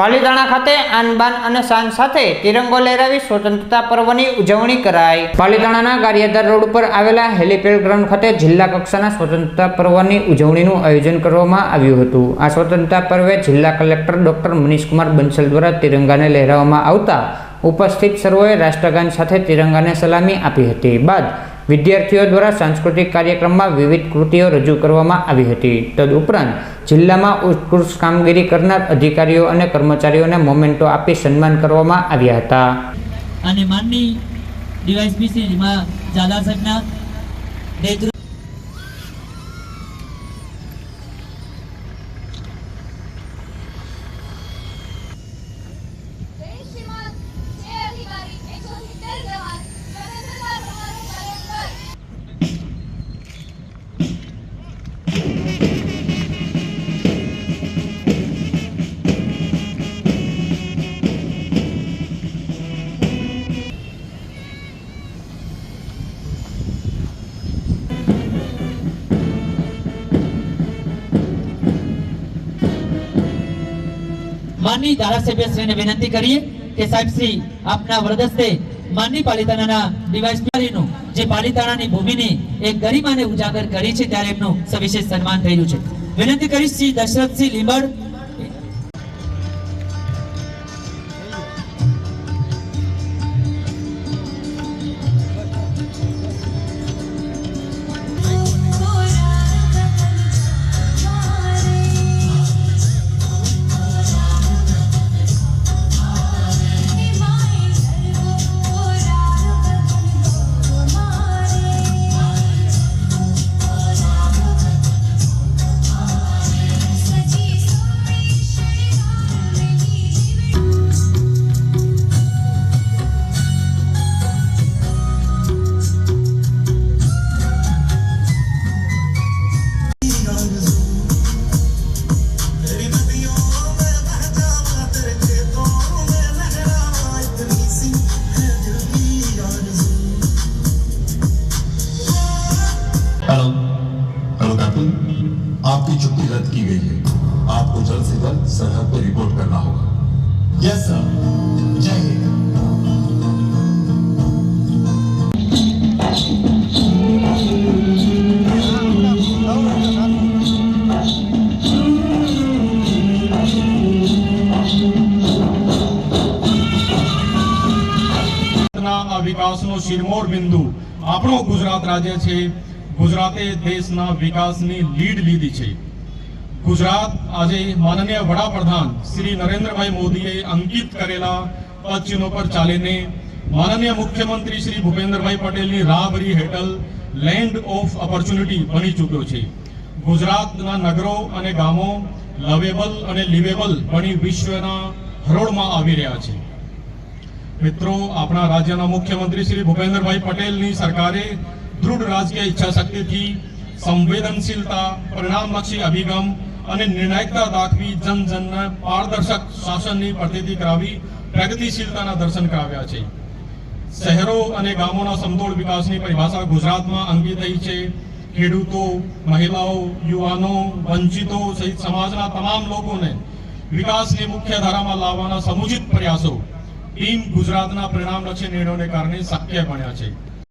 પાલીતાણા ખાતે આનબાન અને શાન સાથે તિરંગો લહેરાવી સ્વતંત્રતા પર્વની ઉજવણી કરાઈ. પાલીતાણાના ગારિયાધાર રોડ ઉપર આવેલા હેલીપેડ ગ્રાઉન્ડ ખાતે જિલ્લા કક્ષાના સ્વતંત્રતા પર્વની ઉજવણીનું આયોજન કરવામાં આવ્યું હતું. આ સ્વતંત્રતા પર્વે જિલ્લા કલેક્ટર ડોક્ટર મનીષકુમાર બંસલ દ્વારા તિરંગાને લહેરાવવામાં આવતા ઉપસ્થિત સર્વોએ રાષ્ટ્રગાન સાથે તિરંગાને સલામી આપી હતી. બાદ વિદ્યાર્થીઓ દ્વારા સાંસ્કૃતિક કાર્યક્રમમાં વિવિધ કૃતિઓ રજૂ કરવામાં આવી હતી. તદુપરાંત જિલ્લામાં ઉત્કૃષ્ટ કામગીરી કરનાર અધિકારીઓ અને કર્મચારીઓને મોમેન્ટો આપી સન્માન કરવામાં આવ્યા હતા. અને માનની ડીવાયસપીસીમાં ઝાલા સાહેબના માનની ધારાસભ્યશ્રીને વિનંતી કરીએ કે સાહેબ શ્રી, આપના વરદસ્તે માનની પાલિતાણાના ડિવાઇસનું જે પાલિતાણાની ભૂમિની એક ગરિમાને ઉજાગર કરી છે, ત્યારે એમનું સવિશેષ સન્માન થયેલું છે. વિનંતી કરીશ શ્રી દશરથસિંહ લીંબડ आपकी छुट्टी रद्द की गई है। आपको जल्द से जल्द सरहद पर रिपोर्ट करना होगा। यस सर વિકાસનો શિરમોર બિંદુ. આપણો ગુજરાત રાજ્ય છે. ગુજરાતે દેશના વિકાસની લીડ લીધી છે. ગુજરાત આજે માનનીય વડાપ્રધાન શ્રી નરેન્દ્રભાઈ મોદીએ અંકિત કરેલા પદચિહ્નો પર ચાલીને માનનીય મુખ્યમંત્રી શ્રી ભૂપેન્દ્રભાઈ પટેલની રાહબરી હેઠળ લેન્ડ ઓફ ઓપોર્ચ્યુનિટી બની ચૂક્યો છે. ગુજરાતના નગરો અને ગામો લવેબલ અને લિવેબલ બની વિશ્વના હરોળમાં આવી રહ્યા છે. મિત્રો, આપણા રાજ્યના મુખ્યમંત્રી શ્રી ભૂપેન્દ્રભાઈ પટેલની સરકારે દૃઢ રાજકીય ઈચ્છા શક્તિથી સંવેદનશીલતા, પરિણામલક્ષી અભિગમ અને નિર્ણાયકતા દાખવી જન પારદર્શક શાસનની પ્રતીતિ કરાવી પ્રગતિશીલતાના દર્શન કરાવ્યા છે. શહેરો અને ગામોના સમતોલ વિકાસની પરિભાષા ગુજરાતમાં અંકિત થઈ છે. ખેડૂતો, મહિલાઓ, યુવાનો, વંચિતો સહિત સમાજના તમામ લોકોને વિકાસની મુખ્ય ધારામાં લાવવાના સમુચિત પ્રયાસો ટીમ ગુજરાતના પરિણામલક્ષી નિર્ણયોને કારણે શક્ય બન્યા છે.